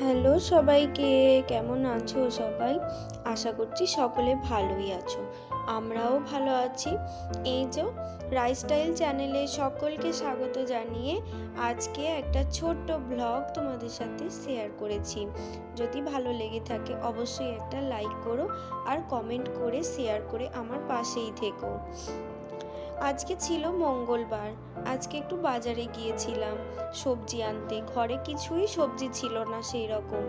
Hello সবাইকে, কেমন আছো সবাই? আশা করছি সকলে ভালোই আছো। আমরাও ভালো আছি। এই যে রাইস্টাইল চ্যানেলে সকলকে স্বাগত জানিয়ে আজকে একটা ছোট্ট ব্লগ তোমাদের সাথে শেয়ার করেছি। যদি ভালো লেগে থাকে অবশ্যই একটা লাইক করো আর কমেন্ট করে শেয়ার করে আমার পাশেই থেকো। আজকে ছিল মঙ্গলবার। আজকে একটু বাজারে গিয়েছিলাম। সবজি আনতে। ঘরে কিছুই সবজি ছিল না সেই রকম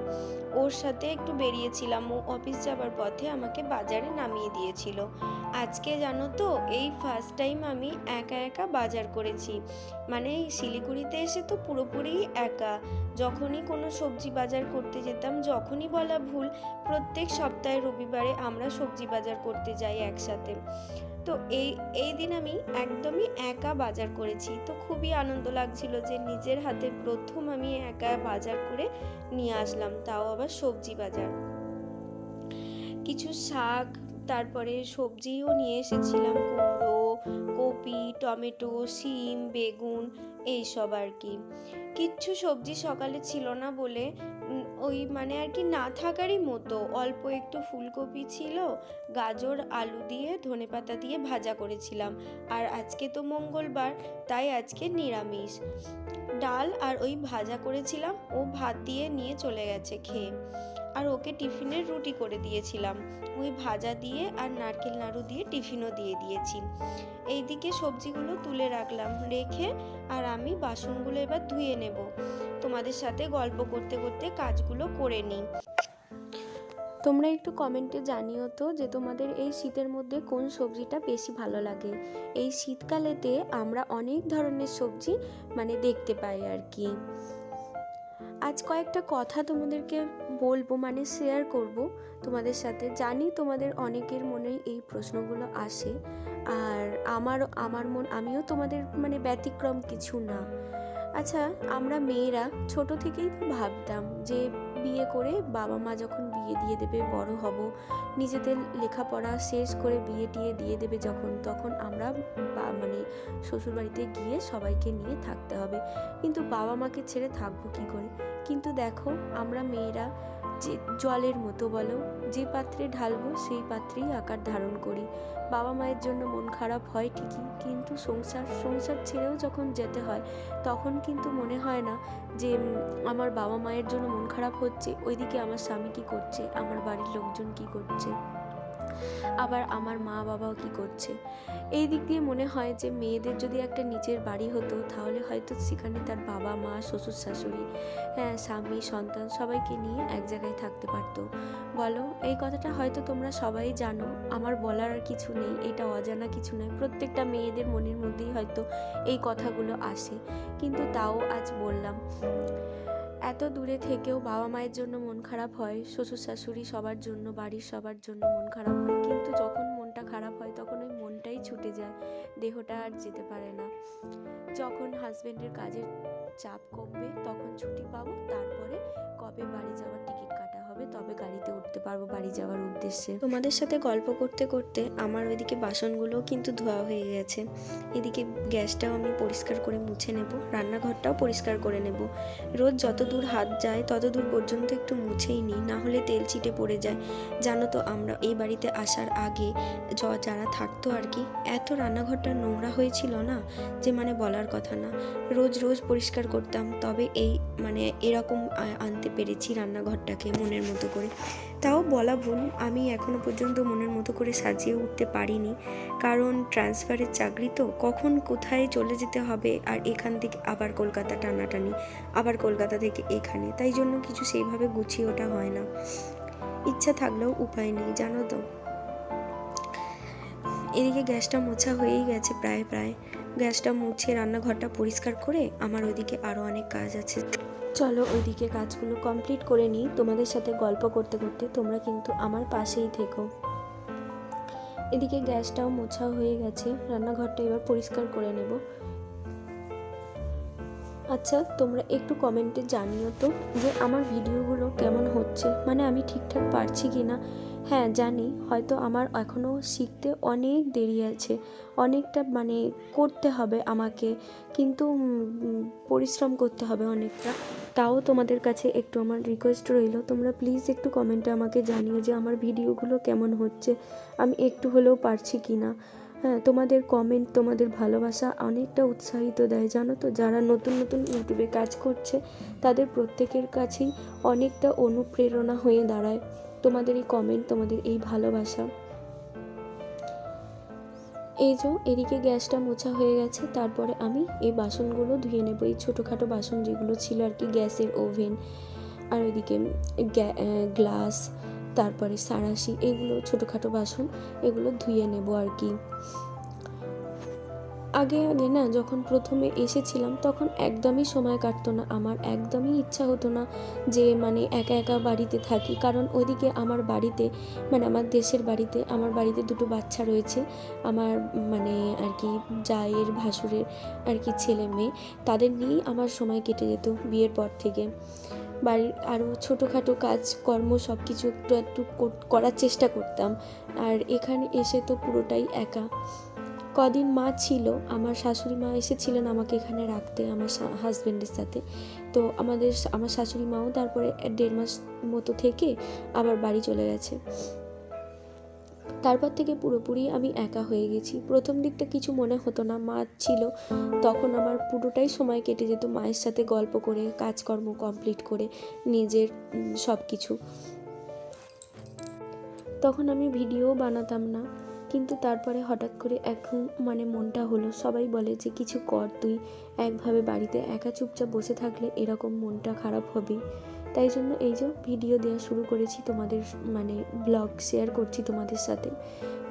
ওর সাথে একটু বেরিয়েছিলাম। ও অফিস যাবার পথে আমাকে বাজারে নামিয়ে দিয়েছিল। আজকে জানো তো, এই ফার্স্ট টাইম আমি একা একা বাজার করেছি। মানে এই শিলিগুড়িতে এসে তো পুরোপুরি একা। যখনই কোনো সবজি বাজার করতে যেতাম, যখনই বলা ভুল, প্রত্যেক সপ্তাহে রবিবারে আমরা সবজি বাজার করতে যাই একসাথে। তো এই এই দিন আমি একদমই একা বাজার করেছি। তো খুবই আনন্দ লাগছিল যে নিজের হাতে প্রথম আমি একা বাজার করে নিয়ে আসলাম, তাও আবার সবজি বাজার। কিছু শাক, তারপরে সবজিও নিয়ে এসেছিলাম, কুমড়ো, কপি, টমেটো, শিম, বেগুন, এইসব আর কি। কিচ্ছু সবজি সকালে ছিল না বলে ওই মানে আর কি না থাকারই মতো। অল্প একটু ফুলকপি ছিল, গাজর, আলু দিয়ে ধনেপাতা দিয়ে ভাজা করেছিলাম। আর আজকে তো মঙ্গলবার, তাই আজকে নিরামিষ। ডাল আর ওই ভাজা করেছিলাম, ও ভাত দিয়ে নিয়ে চলে গেছে খেয়ে। আর ওকে টিফিনের রুটি করে দিয়েছিলাম। ওই ভাজা দিয়ে আর নারকেল নাড়ু দিয়ে টিফিনও দিয়ে দিয়েছি। এইদিকে সবজিগুলো তুলে রাখলাম, রেখে আর আমি বাসনগুলো এবার ধুয়ে নেব। তোমাদের সাথে গল্প করতে করতে কাজগুলো করে নিই। তোমরা একটু কমেন্টে জানিও তো যে তোমাদের এই শীতের মধ্যে কোন সবজিটা বেশি ভালো লাগে। এই শীতকালেতে আমরা অনেক ধরনের সবজি মানে দেখতে পাই আর কি। আজ কয়েকটা কথা তোমাদেরকে বলব মানে শেয়ার করব তোমাদের সাথে। জানি তোমাদের অনেকের মনেই এই প্রশ্নগুলো আসে। আর আমার আমার মন, আমিও তোমাদের মানে ব্যতিক্রম কিছু না। আচ্ছা আমরা মেয়েরা ছোট থেকেই তো ভাবতাম যে বিয়ে করে বাবা মা যখন বিয়ে দিয়ে দেবে, বড় হব, নিজেদের লেখাপড়া শেষ করে বিয়ে টিয়ে দিয়ে দেবে যখন, তখন আমরা মানে শ্বশুরবাড়িতে গিয়ে সবাইকে নিয়ে থাকতে হবে। কিন্তু বাবা মাকে ছেড়ে থাকব কি করে? কিন্তু দেখো, আমরা মেয়েরা যে জলের মতো বলো, যে পাত্রে ঢালবো সেই পাত্রেই আকার ধারণ করি। বাবা মায়ের জন্য মন খারাপ হয় ঠিকই, কিন্তু সংসার সংসার ছেড়েও যখন যেতে হয়, তখন কিন্তু মনে হয় না যে আমার বাবা মায়ের জন্য মন খারাপ হচ্ছে, ওইদিকে আমার স্বামী কী করছে, আমার বাড়ির লোকজন কী করছে। আবার আমার মা বাবাও কি করছে? এই দিক দিয়ে মনে হয় যে মেয়েদের যদি একটা নিজের বাড়ি হতো, তাহলে হয়তো সেখানে তার বাবা, মা, শ্বশুর, শাশুড়ি হ্যাঁ স্বামী, সন্তান সবাইকে নিয়ে এক জায়গায় থাকতে পারতো। বলো, এই কথাটা হয়তো তোমরা সবাই জানো। আমার বলার আর কিছু নেই, এটা অজানা কিছু নয়। প্রত্যেকটা মেয়েদের মনের মধ্যেই হয়তো এই কথাগুলো আসে। কিন্তু তাও আজ বললাম। এত দূরে থেকেও বাবা মায়ের জন্য মন খারাপ হয়, শ্বশুর শাশুড়ি সবার জন্য, বাড়ির সবার জন্য মন খারাপ হয়। কিন্তু যখন মনটা খারাপ হয়, তখন ওই মনটাই ছুটে যায়, দেহটা আর যেতে পারে না। যখন হাজব্যান্ডের কাজের চাপ কমবে, তখন ছুটি পাবো, তারপরে কবে বাড়ি যাওয়ার টিকিট তবে গাড়িতে উঠতে পারব বাড়ি যাওয়ার উদ্দেশ্যে? তোমাদের সাথে গল্প করতে করতে আমার ওইদিকে বাসনগুলো কিন্তু ধোয়া হয়ে গেছে। এদিকে গ্যাসটাও আমি পরিষ্কার করে মুছে নেব, রান্নাঘরটাও পরিষ্কার করে নেব। রোজ যত দূর হাত যায়, তত দূর পর্যন্ত একটু মুছেই নিই, না হলে তেল ছিটে পড়ে যায়। জানো তো, আমরা এই বাড়িতে আসার আগে য- যারা থাকতো আর কি, এত রান্নাঘরটা নোংরা হয়েছিল না? যে মানে বলার কথা না। রোজ রোজ পরিষ্কার করতাম, তবে এই মানে এরকম আনতে পেরেছি রান্নাঘরটাকে মনের মতো করে। তাও বলা ভুল, আমি এখনও পর্যন্ত মনের মতো করে সাজিয়ে উঠতে পারিনি। কারণ ট্রান্সফারের চাকরি তো কখন কোথায় চলে যেতে হবে আর এখান থেকে আবার কলকাতা টানাটানি, আবার কলকাতা থেকে এখানে। তাই জন্য কিছু সেইভাবে গুছিয়ে ওঠা হয় না। ইচ্ছা থাকলেও উপায় নেই, জানো তো। এদিকে গ্যাসটা মোছা হয়েই গেছে প্রায় প্রায়। গ্যাসটা মুছে রান্নাঘরটা পরিষ্কার করে আমার ওইদিকে আরও অনেক কাজ আছে। চলো ওইদিকে কাজগুলো কমপ্লিট করে নিই। তোমাদের সাথে গল্প করতে করতে তোমরা কিন্তু আমার পাশেই থেকো। এদিকে গ্যাসটাও মোছা হয়ে গেছে। রান্নাঘরটা এবার পরিষ্কার করে নেব। আচ্ছা তোমরা একটু কমেন্টে জানিও তো যে আমার ভিডিওগুলো কেমন হচ্ছে? মানে আমি ঠিকঠাক পারছি কি না হ্যাঁ জানি। হয়তো আমার এখনও শিখতে অনেক দেরি আছে। অনেকটা মানে করতে হবে আমাকে। কিন্তু পরিশ্রম করতে হবে অনেকটা। তাও তোমাদের কাছে একটু আমার রিকোয়েস্ট রইল। তোমরা প্লিজ একটু কমেন্টে আমাকে জানিও যে আমার ভিডিওগুলো কেমন হচ্ছে। আমি একটু হলেও পারছি কি না হ্যাঁ তোমাদের কমেন্ট তোমাদের ভালোবাসা অনেকটা উৎসাহিত দেয়, জানো তো? যারা নতুন নতুন ইউটিউবে কাজ করছে, তাদের প্রত্যেকের কাছেই অনেকটা অনুপ্রেরণা হয়ে দাঁড়ায়। তোমাদের এই কমেন্ট তোমাদের এই ভালোবাসা। এই যে এদিকে গ্যাসটা মোছা হয়ে গেছে, তারপরে আমি এই বাসনগুলো ধুয়ে নেব। এই ছোটোখাটো বাসন যেগুলো ছিল আর কি, গ্যাসের ওভেন, আর ওইদিকে গ্লাস, তারপরে সারাশি, এগুলো ছোটোখাটো বাসন, এগুলো ধুয়ে নেব আর কি। আগে আগে না যখন প্রথমে এসেছিলাম, তখন একদমই সময় কাটতো না। আমার একদমই ইচ্ছা হতো না যে মানে একা একা বাড়িতে থাকি। কারণ ওইদিকে আমার বাড়িতে মানে আমার দেশের বাড়িতে, আমার বাড়িতে দুটো বাচ্চা রয়েছে। আমার মানে আর কি জায়ের, ভাসুরের আর কি ছেলে মেয়ে, তাদের নিয়েই আমার সময় কেটে যেত বিয়ের পর থেকে। বাড়ির আরও ছোটোখাটো কাজ, কর্ম সব কিছু একটু একটু কর- করার চেষ্টা করতাম। আর এখানে এসে তো পুরোটাই একা। কদিন মা ছিল, আমার শাশুড়ি মা এসেছিলেন আমাকে এখানে রাখতে, আমার হাজব্যান্ডের সাথে। তো আমাদের আমার শাশুড়ি মাও তারপরে দেড় মাস মতো থেকে আবার বাড়ি চলে গেছে। তারপর থেকে পুরোপুরি আমি একা হয়ে গেছি। প্রথম দিকটা কিছু মনে হতো না, মা ছিল, তখন আমার পুরোটাই সময় কেটে যেত মায়ের সাথে গল্প করে, কাজকর্ম কমপ্লিট করে, নিজের সব কিছু তখন আমি ভিডিও বানাতাম না। কিন্তু তারপরে হঠাৎ করে এখন মানে মনটা হলো, সবাই বলে যে কিছু কর তুই। একভাবে বাড়িতে একা চুপচাপ বসে থাকলে এরকম মনটা খারাপ হবে তাই জন্য এই যে ভিডিও দেওয়া শুরু করেছি তোমাদের মানে ব্লগ শেয়ার করছি তোমাদের সাথে।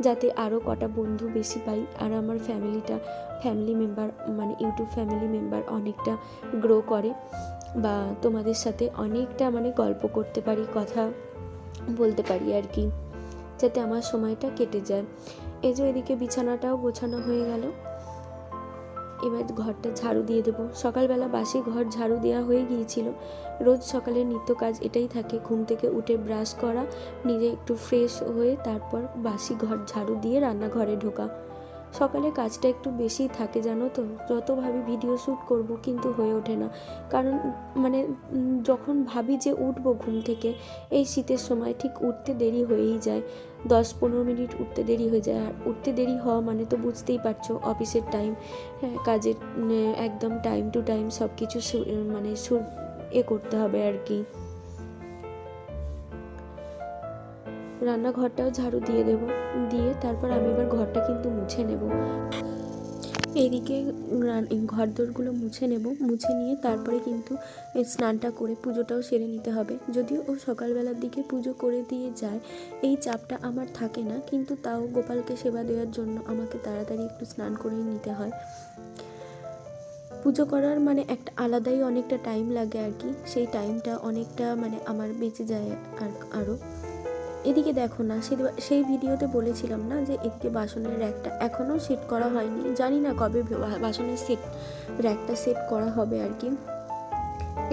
যাতে আরও কটা বন্ধু বেশি পাই আর আমার ফ্যামিলিটা, ফ্যামিলি মেম্বার মানে ইউটিউব ফ্যামিলি মেম্বার অনেকটা গ্রো করে বা তোমাদের সাথে অনেকটা মানে গল্প করতে পারি, কথা বলতে পারি আর কি। যাতে আমার সময়টা কেটে যায়। এই যে এদিকে বিছানাটাও গোছানো হয়ে গেল। এবার ঘরটা ঝাড়ু দিয়ে দেবো। সকালবেলা বাসি ঘর ঝাড়ু দেওয়া হয়ে গিয়েছিল। রোজ সকালের নিত্য কাজ এটাই থাকে। ঘুম থেকে উঠে ব্রাশ করা, নিজে একটু ফ্রেশ হয়ে তারপর বাসি ঘর ঝাড়ু দিয়ে রান্নাঘরে ঢোকা। সকালে কাজটা একটু বেশিই থাকে জানো তো? যত ভাবি ভিডিও শ্যুট করব কিন্তু হয়ে ওঠে না। কারণ মানে যখন ভাবি যে উঠবো ঘুম থেকে, এই শীতের সময় ঠিক উঠতে দেরি হয়েই যায়। দশ পনেরো মিনিট উঠতে দেরি হয়ে যায়। আর উঠতে দেরি হওয়া মানে তো বুঝতেই পারছ, অফিসের টাইম হ্যাঁ কাজের একদম টাইম টু টাইম সব কিছু মানে এ করতে হবে আর কি। রান্নাঘরটাও ঝাড়ু দিয়ে দেব। দিয়ে তারপর আমি এবার ঘরটা কিন্তু মুছে নেব। এদিকে ঘর দোরগুলো মুছে নেব। মুছে নিয়ে তারপরে কিন্তু স্নানটা করে পুজোটাও সেরে নিতে হবে। যদিও ও সকালবেলার দিকে পুজো করে দিয়ে যায়, এই চাপটা আমার থাকে না। কিন্তু তাও গোপালকে সেবা দেওয়ার জন্য আমাকে তাড়াতাড়ি একটু স্নান করেই নিতে হয়। পুজো করার মানে একটা আলাদাই অনেকটা টাইম লাগে আর কি। সেই টাইমটা অনেকটা মানে আমার বেঁচে যায় আর আরও এদিকে দেখো না, সেই ভিডিওতে বলেছিলাম না যে এদিকে বাসনের র্যাকটা এখনও সেট করা হয়নি। জানি না কবে বাসনের সেট র্যাকটা সেট করা হবে আর কি।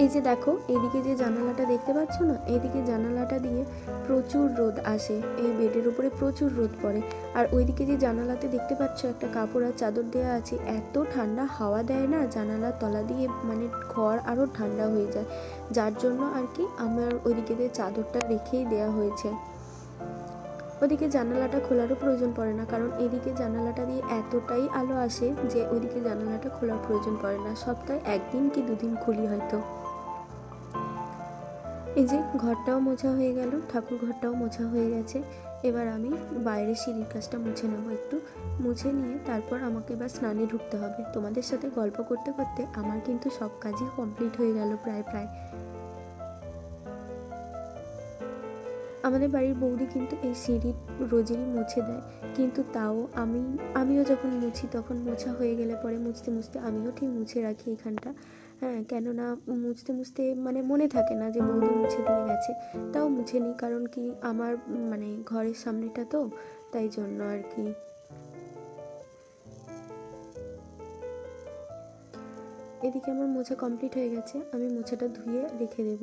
এই যে দেখো এদিকে যে জানালাটা দেখতে পাচ্ছ না এদিকে জানালাটা দিয়ে প্রচুর রোদ আসে। এই বেডের উপরে প্রচুর রোদ পড়ে। আর ওইদিকে যে জানালাতে দেখতে পাচ্ছ একটা কাপড় আর চাদর দেওয়া আছে, এত ঠান্ডা হাওয়া দেয় না, জানালার তলা দিয়ে মানে ঘর আরও ঠান্ডা হয়ে যায়। যার জন্য আর কি আমার ওইদিকে দিয়ে চাদরটা রেখেই দেওয়া হয়েছে। ওদিকে জানালাটা খোলারও প্রয়োজন পড়ে না, কারণ এদিকে জানালাটা দিয়ে এতটাই আলো আসে যে ওদিকে জানালাটা খোলার প্রয়োজন পড়ে না। সপ্তাহে একদিন কি দুদিন খুলি হয়তো। এই যে ঘরটাও মোছা হয়ে গেল, ঠাকুর ঘরটাও মোছা হয়ে গেছে। এবার আমি বাইরে সিঁড়ির কাজটা মুছে নেব একটু। মুছে নিয়ে তারপর আমাকে এবার স্নানে ঢুকতে হবে। তোমাদের সাথে গল্প করতে করতে আমার কিন্তু সব কাজই কমপ্লিট হয়ে গেল প্রায় প্রায়। আমাদের বাড়ির বৌদি কিন্তু এই সিঁড়ি রোজেরই মুছে দেয়। কিন্তু তাও আমি, আমিও যখন মুছি তখন মোছা হয়ে গেলে পরে মুছতে মুছতে আমিও ঠিক মুছে রাখি এখানটা হ্যাঁ কেননা মুছতে মুছতে মানে মনে থাকে না যে বৌদি মুছে দিয়ে গেছে। তাও মুছে নিই কারণ কি আমার মানে ঘরের সামনেটা তো, তাই জন্য আর কি। এদিকে আমার মোছা কমপ্লিট হয়ে গেছে, আমি মোছাটা ধুয়ে রেখে দেব।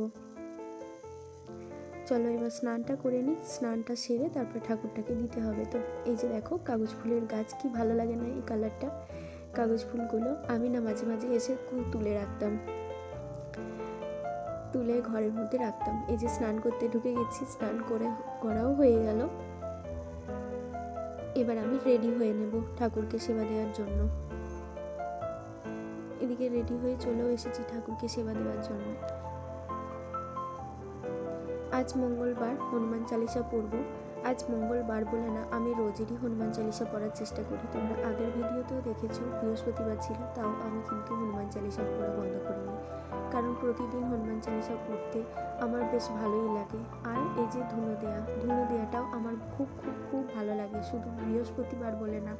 চলো এবার স্নানটা করে নিই, স্নানটা সেরে তারপর ঠাকুরটাকে দিতে হবে। তো এই যে দেখো, কাগজ ফুলের গাছ, কি ভালো লাগে না এই কালারটা? কাগজ ফুলগুলো আমি না মাঝে মাঝে এসে তুলে রাখতাম। তুলে ঘরের মধ্যে রাখতাম। এই যে স্নান করতে ঢুকে গেছি, স্নান করে করাও হয়ে গেল। এবার আমি রেডি হয়ে নেব ঠাকুরকে সেবা দেওয়ার জন্য। এদিকে রেডি হয়ে চলেও এসেছি ঠাকুরকে সেবা দেওয়ার জন্য। আজ মঙ্গলবার হনুমান চালিসা পড়ব। আজ মঙ্গলবার বলে না, আমি রোজেরই হনুমান চালিসা পড়ার চেষ্টা করি। তোমরা আগের ভিডিওতেও দেখেছ, বৃহস্পতিবার ছিল, তাও আমি কিন্তু হনুমান চালিসা পড়া বন্ধ করিনি। কারণ প্রতিদিন হনুমান চালিসা পড়তে আমার বেশ ভালোই লাগে। আর এই যে ধুনো দেয়া ধুনো দেয়াটাও আমার খুব খুব খুব ভালো লাগে। শুধু বৃহস্পতিবার বলে না,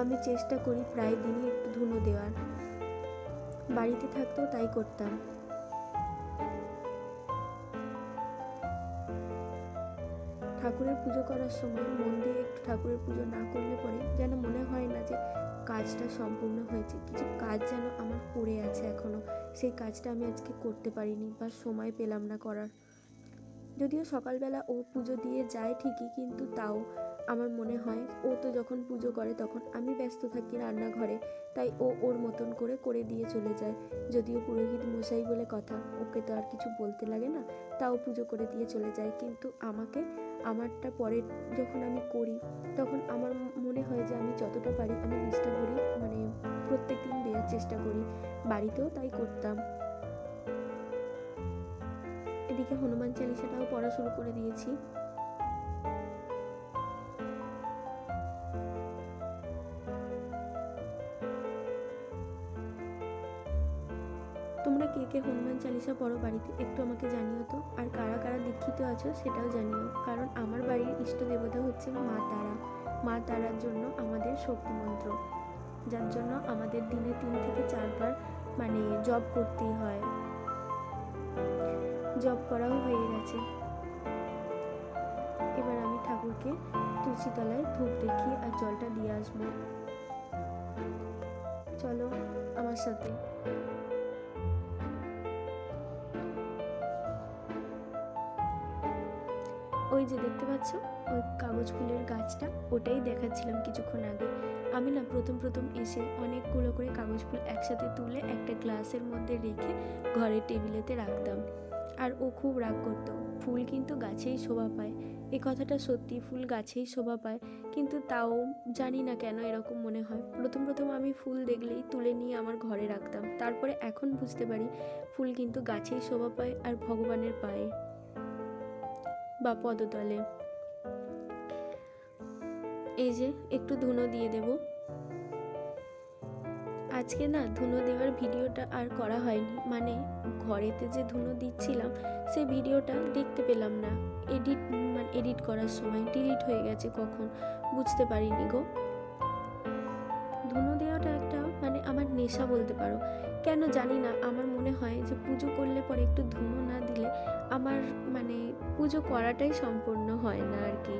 আমি চেষ্টা করি প্রায় দিনই একটু ধুনো দেওয়ার বাড়িতে থাকতেও তাই করতাম। ঠাকুরের পুজো করার সময় মন দিয়ে একটু ঠাকুরের পুজো না করলে পরে যেন মনে হয় না যে কাজটা সম্পূর্ণ হয়েছে। কিছু কাজ যেন আমার পড়ে আছে এখনও। সেই কাজটা আমি আজকে করতে পারিনি বা সময় পেলাম না করার। যদিও সকালবেলা ও পুজো দিয়ে যায় ঠিকই, কিন্তু তাও আমার মনে হয়, ও তো যখন পুজো করে তখন আমি ব্যস্ত থাকি রান্নাঘরে, তাই ও ওর মতন করে করে দিয়ে চলে যায়। যদিও পুরোহিত মশাই বলে কথা, ওকে তো আর কিছু বলতে লাগে না, তাও পুজো করে দিয়ে চলে যায়। কিন্তু আমাকে, আমারটা পরে যখন আমি করি, তখন আমার মনে হয় যে আমি যতটা পারি আমি চেষ্টা করি মানে প্রত্যেক দিন দেওয়ার চেষ্টা করি। বাড়িতেও তাই করতাম। এদিকে হনুমান চালিসাটাও পড়া শুরু করে দিয়েছি। চালিসা পড়ো বাড়িতে, একটু আমাকে জানিও তো। আর কারা কারা দীক্ষিত আছো সেটাও জানিও, কারণ আমার বাড়ির ইষ্ট দেবতা হচ্ছে মা তারা। মা তারার জন্য আমাদের শক্তি মন্ত্র যার জন্য আমাদের দিনে তিন থেকে চারবার মানে জব করতেই হয়। জব করাও হয়ে গেছে। এবার আমি ঠাকুরকে তুলসী তলায় ধূপ দেখিয়ে আর জলটা দিয়ে আসব। চলো আমার সাথে। যে দেখতে পাচ্ছ, ওই কাগজ ফুলের গাছটা, ওটাই দেখাচ্ছিলাম কিছুক্ষণ আগে। আমি না প্রথম প্রথম এসে অনেকগুলো করে কাগজ ফুল একসাথে তুলে একটা গ্লাসের মধ্যে রেখে ঘরের টেবিলেতে রাখতাম। আর ও খুব রাগ করতো, ফুল কিন্তু গাছেই শোভা পায়। এ কথাটা সত্যি, ফুল গাছেই শোভা পায়। কিন্তু তাও জানি না কেন এরকম মনে হয়। প্রথম প্রথম আমি ফুল দেখলেই তুলে নিয়ে আমার ঘরে রাখতাম। তারপরে এখন বুঝতে পারি, ফুল কিন্তু গাছেই শোভা পায় আর ভগবানের পায়ে। বা পদতলে। এই যে, একটু ধুনো দিয়ে দেব। আজকে না ধুনো দেওয়ার ভিডিওটা আর করা হয়নি। মানে ঘরেতে যে ধুনো দিচ্ছিলাম সেই ভিডিওটা দেখতে পেলাম না। এডিট মানে এডিট করার সময় ডিলিট হয়ে গেছে কখন, বুঝতে পারিনি গো। ধুনো দেওয়াটা একটা মানে আমার নেশা বলতে পারো। কেন জানি না, আমার মনে হয় যে পুজো করলে পরে একটু ধুনো না দিলে আমার মানে পুজো করাটাই সম্পূর্ণ হয় না আর কি।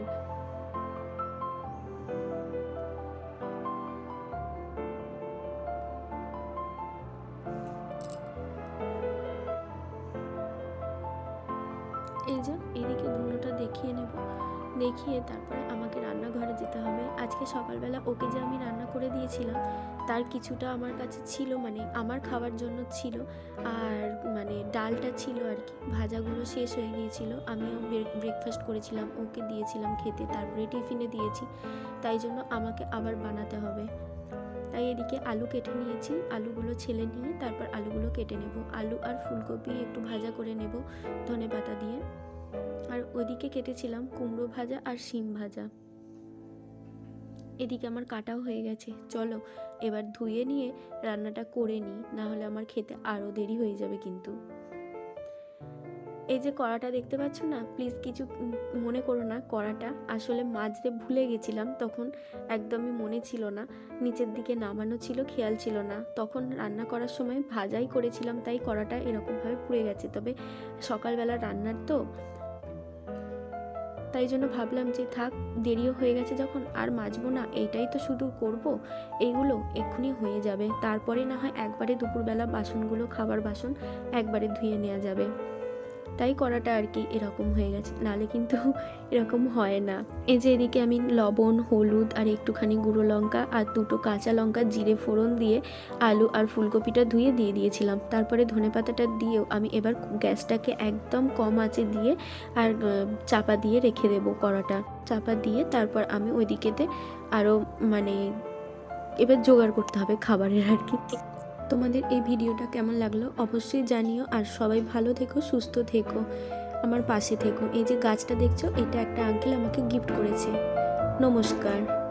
এই যে, এদিকে ধুনোটা দেখিয়ে নেব। দেখিয়ে তারপরে আমাকে রান্নাঘরে যেতে হবে। আজকে সকালবেলা ওকে যে আমি রান্না করে দিয়েছিলাম, তার কিছুটা আমার কাছে ছিল মানে আমার খাওয়ার জন্য ছিল। আর মানে ডালটা ছিল আর কি, ভাজাগুলো শেষ হয়ে গিয়েছিল। আমিও ব্রেকফাস্ট করেছিলাম, ওকে দিয়েছিলাম খেতে, তারপরে টিফিনে দিয়েছি। তাই জন্য আমাকে আবার বানাতে হবে। তাই এদিকে আলু কেটে নিয়েছি, আলুগুলো ছেলে নিয়ে তারপর আলুগুলো কেটে নেব। আলু আর ফুলকপি একটু ভাজা করে নেব ধনে পাতা দিয়ে। আর ওদিকে কেটেছিলাম কুমড়ো ভাজা আর শিম ভাজা। এদিকে আমার কাটাও হয়ে গেছে। চলো, এবার ধুয়ে নিয়ে রান্নাটা করে নিই, না হলে আমার খেতে আরও দেরি হয়ে যাবে কিন্তু। এই যে কড়াটা দেখতে পাচ্ছ না প্লিজ কিছু মনে করো না কড়াটা। আসলে মাজতে ভুলে গেছিলাম, তখন একদমই মনে ছিল না। নিচের দিকে নামানো ছিল, খেয়াল ছিল না। তখন রান্না করার সময় ভাজাই করেছিলাম, তাই কড়াটা এরকমভাবে পুড়ে গেছে। তবে সকালবেলা রান্নার তো তাই জন্য ভাবলাম যে থাক, দেরিও হয়ে গেছে যখন আর মাজবো না, এইটাই তো শুধু করব। এইগুলো এক্ষুনি হয়ে যাবে। তারপরে না হয় একবারে দুপুরবেলা বাসনগুলো, খাবার বাসন একবারে ধুয়ে নেওয়া যাবে। তাই করাটা আর কি এরকম হয়ে গেছে। নালে কিন্তু এরকম হয় না। এই যে এদিকে আমি লবণ, হলুদ আর একটুখানি গুঁড়ো লঙ্কা আর দুটো কাঁচা লঙ্কা, জিরে ফোড়ন দিয়ে আলু আর ফুলকপিটা ধুয়ে দিয়ে দিয়েছিলাম। তারপরে ধনেপাতাটা দিয়েও আমি এবার গ্যাসটাকে একদম কম আঁচে দিয়ে আর চাপা দিয়ে রেখে দেবো কড়াটা। চাপা দিয়ে তারপর আমি ওইদিকেতে আরও মানে এবার জোগাড় করতে হবে খাবারের আর কি। তোমাদের এই ভিডিওটা কেমন লাগল অবশ্যই জানিও আর সবাই ভালো থেকো, সুস্থ থেকো, আমার পাশে থেকো। এই যে গাছটা দেখছ, এটা একটা আঙ্কেল আমাকে গিফট করেছে। নমস্কার।